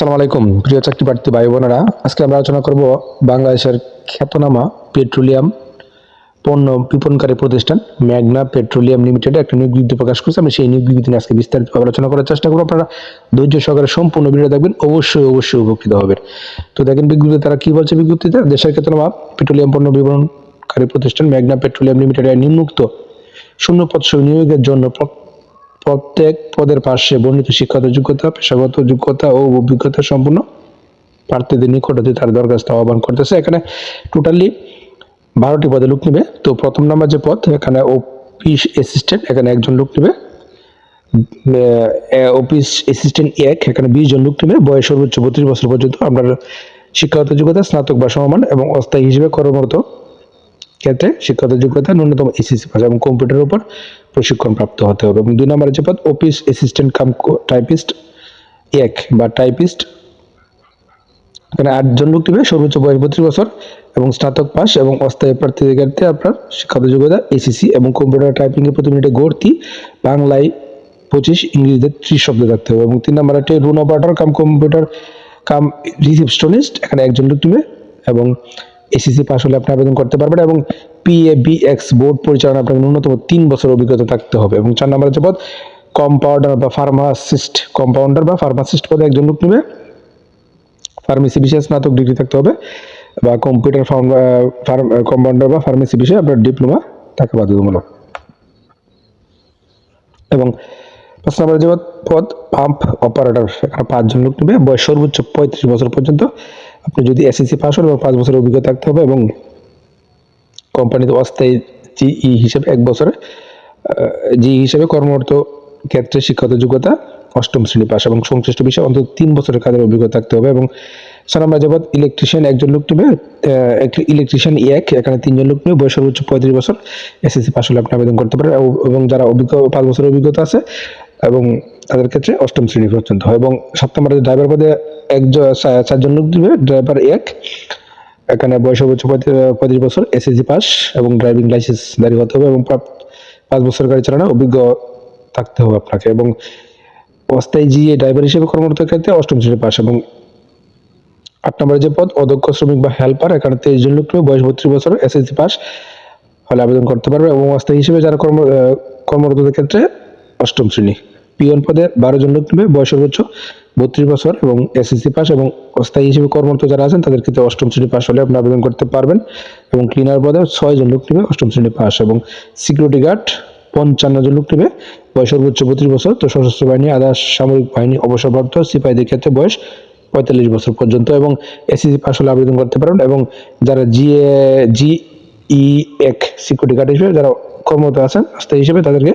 আসসালামু আলাইকুম, প্রিয় চাকরি প্রার্থী ভাই বোনেরা আজকে আমরা আলোচনা করব বাংলাদেশের খ্যাতনামা পেট্রোলিয়াম পণ্য বিপণনকারী প্রতিষ্ঠান ম্যাগনা পেট্রোলিয়াম লিমিটেড একটা নিয়োগ প্রকাশ করছে। আমি সেই নিয়োগ বিজ্ঞপ্তি আজকে বিস্তারিতভাবে আলোচনা করার চেষ্টা করব। আপনারা ধৈর্য সহকারে সম্পূর্ণ ভিডিও দেখবেন, অবশ্যই অবশ্যই উপকৃত হবেন। তো দেখেন বিজ্ঞপ্তি তারা কি বলছে বিজ্ঞপ্তিতে? দেশের খ্যাতনামা পেট্রোলিয়াম পণ্য বিপণনকারী প্রতিষ্ঠান ম্যাগনা পেট্রোলিয়াম লিমিটেডের নিম্নোক্ত শূন্য পদ নিয়োগের জন্য প্রত্যেক পদের পাশে বর্ণিত শিক্ষাগত যোগ্যতা, পেশাগত যোগ্যতা ও অভিজ্ঞতা সম্পূর্ণ প্রার্থীদের নিকট হতে তার দরখাস্ত আহ্বান করতেছে। এখানে টোটালি বারোটি পদে লোক নেবে। তো প্রথম নাম্বার যে পদ, এখানে অফিস অ্যাসিস্ট্যান্ট এখানে একজন লোক নেবে। অফিস অ্যাসিস্ট্যান্ট এক, এখানে বিশ জন লোক নেবে। বয়স সর্বোচ্চ বত্রিশ বছর পর্যন্ত আপনার শিক্ষাগত যোগ্যতা, স্নাতক বা সমমান এবং অস্থায়ী হিসেবে কর্মরত ক্ষেত্রে শিক্ষাগত যোগ্যতা ন্যূনতম এসএসসি পাস এবং কম্পিউটারের উপর প্রশিক্ষণ প্রাপ্ত হতে হবে এবং দুই নম্বরের যে পদ অফিস অ্যাসিস্ট্যান্ট কাম টাইপিস্ট এক, বা টাইপিস্ট এখানে আটজন লোক নেবে সর্বোচ্চ বয়স বত্রিশ বছর এবং স্নাতক পাস এবং অস্থায়ী প্রার্থীদের ক্ষেত্রে আপনার শিক্ষাগত যোগ্যতা এসিসি এবং কম্পিউটার টাইপিংয়ে প্রতি মিনিটে গড়তি, বাংলায় পঁচিশ, ইংরেজিতে ত্রিশ শব্দ থাকতে হবে এবং তিন নম্বর একটি রুন operator cum computer cum receptionist এখানে একজন লোক নেবে এবং এসিসি পাস হলে আপনি আবেদন করতে পারবেন এবং পিএ এক্স বোর্ড পরিচালনা আপনাকে ন্যূনতম তিন বছর অভিজ্ঞতা থাকতে হবে এবং চার নম্বর হচ্ছে পদ কম্পাউন্ডার বা ফার্মাসিস্ট কম্পাউন্ডার বা ফার্মাসিস্ট পদে একজন লোক নেবে। ফার্মেসি বিষয়ে স্নাতক ডিগ্রি থাকতে হবে বা কম্পিউটার কম্পাউন্ডার বা ফার্মেসি বিষয়ে আপনার ডিপ্লোমা থাকা বাধ্যতামূলক। এবং পাঁচ নম্বর যে পদ পাম্প অপারেটর এখানে পাঁচজন লোক নেবে। বয়স সর্বোচ্চ পঁয়ত্রিশ বছর পর্যন্ত। আপনি যদি এসএসসি পাস হন এবং পাঁচ বছরের অভিজ্ঞতা থাকতে হবে এবং কোম্পানিতে অস্থায়ী জিই হিসেবে এক বছরে জি হিসেবে কর্মরত ক্ষেত্রে শিক্ষাগত যোগ্যতা অষ্টম শ্রেণি পাস এবং সংশ্লিষ্ট বিষয়ে অন্তত তিন বছরের কাজের অভিজ্ঞতা থাকতে হবে এবং সানাম রাজাবাদ ইলেকট্রিশিয়ান একজন লোক নেবে ইলেকট্রিশিয়ান এক, এখানে তিনজন লোক নেবে, বয়স সর্বোচ্চ পঁয়ত্রিশ বছর এসএসসি পাস হলে আপনি আবেদন করতে পারেন এবং- যারা অভিজ্ঞ পাঁচ বছরের অভিজ্ঞতা আছে এবং তাদের ক্ষেত্রে অষ্টম শ্রেণি পর্যন্ত হয় এবং সাত নম্বরে ড্রাইভার পদে একজন চারজন লোক নেবে ড্রাইভার এক এখানে বয়স সর্বোচ্চ পঁয়ত্রিশ- বছর এসএসসি পাস এবং ড্রাইভিং লাইসেন্স জারি হতে হবে এবং পাঁচ বছর গাড়ি চালানো অভিজ্ঞ থাকতে হবে আপনাকে এবং অস্থায়ী জিএ ড্রাইভার হিসেবে কর্মরত ক্ষেত্রে অষ্টম শ্রেণি পাস এবং আট নম্বরে যে পদ, অদক্ষ শ্রমিক বা হেল্পার এখানে তেইশ জন লোক বয়স বত্রিশ বছর এসএসসি পাস হলে আবেদন করতে পারবে এবং অস্থায়ী হিসেবে যারা কর্ম কর্মরতদের ক্ষেত্রে অষ্টম শ্রেণি। পিয়ন পদে বারো জন লোক নেবে, বয়স সর্বোচ্চ বত্রিশ বছর এবং এসএসসি পাস এবং অস্থায়ী হিসেবে কর্মরত যারা আছেন, তাদের ক্ষেত্রে অষ্টম শ্রেণি পাস হলে আপনি আবেদন করতে পারবেন এবং ক্লিনার পদে ছয় জন লোক নেবে, অষ্টম শ্রেণি পাস এবং সিকিউরিটি গার্ড পঞ্চান্ন জন লোক নেবে, বয়স সর্বোচ্চ বত্রিশ বছর। তো সশস্ত্র বাহিনী, আধা সামরিক বাহিনী অবসরপ্রাপ্ত, সিপাহীদের ক্ষেত্রে বয়স পঁয়তাল্লিশ বছর পর্যন্ত এবং এসএসসি পাস হলে আবেদন করতে পারবেন এবং যারা জিএ জি ই এক সিকিউরিটি গার্ড হিসেবে যারা কর্মরত আছেন, অস্থায়ী হিসেবে তাদেরকে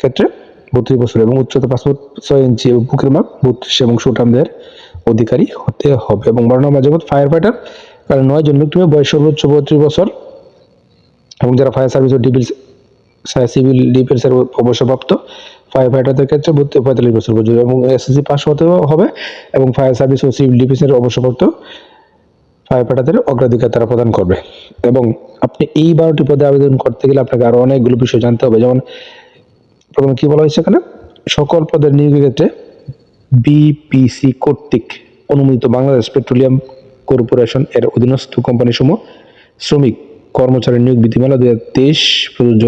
ক্ষেত্রে বত্রিশ বছর এবং উচ্চতা পাসপোর্ট ছয় ইঞ্চি এবং বুকের মাপ বত্রিশ এবং সুটামদের অধিকারী হতে হবে এবং বারো নম্বর জগৎ ফায়ার ফাইটার। কারণ নয় জন নেবে বয়স সর্বোচ্চ বত্রিশ বছর। এবং যারা ফায়ার সার্ভিস ও ডিফেন্স সিভিল ডিফেন্সের অবসরপ্রাপ্ত, ফায়ার ফাইটারদের ক্ষেত্রে পঁয়তাল্লিশ বছর পর্যন্ত এবং এসএসসি পাস হতেও হবে এবং ফায়ার সার্ভিস ও সিভিল ডিফেন্সের অবসরপ্রাপ্ত ফায়ার ফাইটারদের অগ্রাধিকার তারা প্রদান করবে। এবং আপনি এই বারোটি পদে আবেদন করতে গেলে আপনাকে আরও অনেকগুলো বিষয় জানতে হবে। যেমন প্রথমে কি বলা হয়েছে এখানে? সকল পদের নিয়োগের ক্ষেত্রে বিপিসি কর্তৃক অনুমোদিত বাংলাদেশ পেট্রোলিয়াম কর্পোরেশন এর অধীনস্থ কোম্পানিসমূহ শ্রমিক, কর্মচারী নিয়োগ বিধিমালা দুই হাজার তেইশ প্রযোজ্য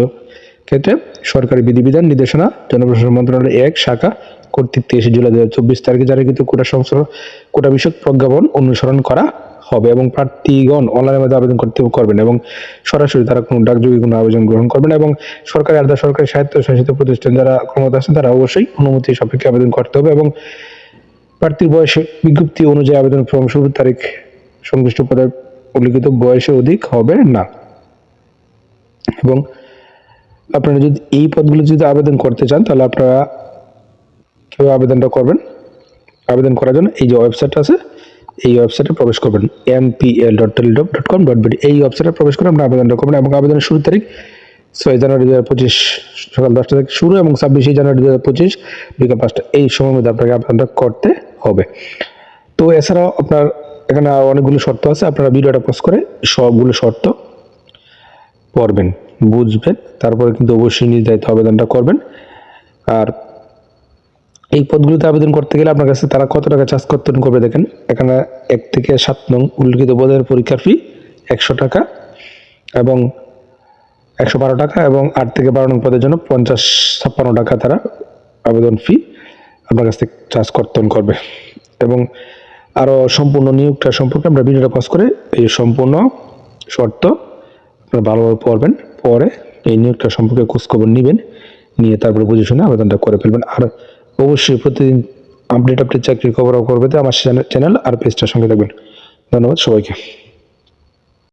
ক্ষেত্রে সরকারি বিধিবিধান নির্দেশনা জনপ্রশাসন মন্ত্রণালয় এক শাখা কর্তৃক তেইশে জুলাই দুই হাজার চব্বিশ তারিখে জারিকৃত কোটা সংস্কার কোটা বিষয়ক প্রজ্ঞাপন অনুসরণ করা হবে এবং প্রার্থীগণ অনলাইনের মাধ্যমে আবেদন করতে করবেন এবং সরাসরি তারা কোনো ডাকযোগে কোনো আবেদন গ্রহণ করবেন এবং সরকারি আলাদা সরকারি সাহিত্য শাসিত প্রতিষ্ঠান যারা ক্ষমতা আছেন, তারা অবশ্যই অনুমতি সাপেক্ষে আবেদন করতে হবে এবং প্রার্থীর বয়সে বিজ্ঞপ্তি অনুযায়ী আবেদন ফর্ম শুরুর তারিখ সংশ্লিষ্ট পদে উল্লিখিত বয়সে অধিক হবে না। এবং আপনারা যদি এই পদগুলো যদি আবেদন করতে চান, তাহলে আপনারা কীভাবে আবেদনটা করবেন? আবেদন করার জন্য এই যে ওয়েবসাইট আছে এই ওয়েবসাইটে প্রবেশ করবেন। M P L dot teletalk dot com dot BD এই ওয়েবসাইটে প্রবেশ করে আপনার আবেদনটা করবেন এবং আবেদনের শুরুর তারিখ ছয় জানুয়ারি দু হাজার পঁচিশ সকাল দশটা থেকে শুরু এবং ছাব্বিশে জানুয়ারি দু হাজার পঁচিশ বিকাল পাঁচটা। এই সময়ের মধ্যে আপনাকে আবেদনটা করতে হবে। তো এছাড়াও আপনার এখানে অনেকগুলো শর্ত আছে, আপনারা ভিডিওটা পোস্ট করে সবগুলো শর্ত পড়বেন, বুঝবেন, তারপরে কিন্তু অবশ্যই দায়িত্ব আবেদনটা করবেন। আর এই পদগুলিতে আবেদন করতে গেলে আপনার কাছে তারা কত টাকা চার্জ করতে করবে দেখেন? এখানে এক থেকে সাত নং উল্লিখিত পদের পরীক্ষার ফি একশো টাকা এবং একশো বারো টাকা এবং আট থেকে বারো নং পদের জন্য পঞ্চাশ ছাপ্পান্ন টাকা তারা আবেদন ফি আপনার কাছ থেকে চার্জ কর্তন করবে। এবং আরও সম্পূর্ণ নিয়োগটা সম্পর্কে আমরা ভিডিওটা পজ করে এই সম্পূর্ণ শর্ত আপনারা ভালোভাবে পড়বেন পরে এই নিয়োগটা সম্পর্কে খোঁজখবর নেবেন, নিয়ে তারপরে বুঝে শুনে আবেদনটা করে ফেলবেন। আর অবশ্যই প্রতিদিন আপডেট আপডেট চাকরির খবর করবে। আমার চ্যানেল আর পেজটার সঙ্গে থাকবেন। ধন্যবাদ সবাইকে।